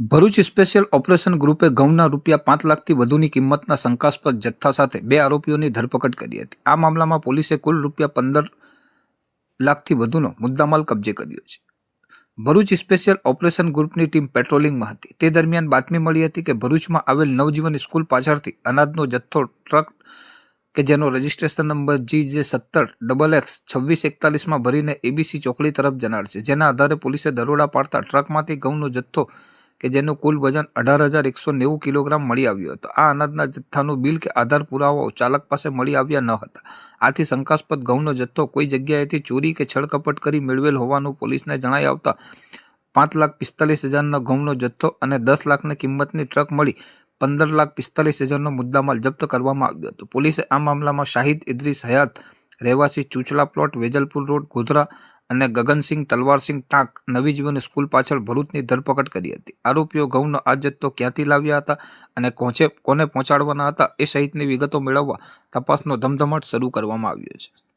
Bharuch special operation ગ્રુપે ઘઉંના રૂપિયા પાંચ લાખથી વધુની કિંમતના શંકાસ્પદ જથ્થા સાથે બે આરોપીઓની ધરપકડ કરી હતી. આ મામલામાં પોલીસે કુલ રૂપિયા પંદર લાખથી વધુનો મુદ્દામાલ કબજે કર્યો છે. ભરૂચ સ્પેશિયલ ઓપરેશન ગ્રુપની ટીમ પેટ્રોલિંગમાં હતી. તે દરમિયાન બાતમી મળી હતી કે ભરૂચમાં આવેલ નવજીવન સ્કૂલ પાછળથી અનાજનો જથ્થો ટ્રક કે જેનો રજિસ્ટ્રેશન નંબર જી જે સત્તર ડબલ એક્સ છવ્વીસ એકતાલીસમાં ભરીને એબીસી ચોકડી તરફ જનાર છે. જેના આધારે પોલીસે દરોડા પાડતા ટ્રકમાંથી ઘઉંનો જથ્થો કે જેનું કુલ વજન અઢાર હજાર એકસો નેવું કિલોગ્રામ મળી આવ્યું હતું. આ અનાજના જથ્થાનું બિલ કે આધાર પુરાવાઓ ચાલક પાસે મળી આવ્યા ન હતા. આથી શંકાસ્પદ ઘઉંનો જથ્થો કોઈ જગ્યાએથી ચોરી કે છળકપટ કરી મેળવેલ હોવાનું પોલીસને જણાઈ આવતા પાંચ લાખ પિસ્તાલીસ હજારનો ઘઉંનો જથ્થો અને દસ લાખની કિંમતની ટ્રક મળી પંદર લાખ પિસ્તાલીસ હજારનો મુદ્દામાલ જપ્ત કરવામાં આવ્યો હતો. પોલીસે આ મામલામાં શાહિદ ઇદ્રીસ હયાત રહેવાસી ચૂચલા પ્લોટ, વેજલપુર રોડ, ગોધરા અને ગગનસિંહ, તલવારસિંહ ટાંક નવી જીવન સ્કૂલ પાછળ ભરૂચની ધરપકડ કરી હતી. આરોપીઓ ઘઉંનો આ જથ્થો ક્યાંથી લાવ્યા હતા અને કોચે, કોને પહોંચાડવાના હતા એ સહિતની વિગતો મેળવવા તપાસનો ધમધમાટ શરૂ કરવામાં આવ્યો છે.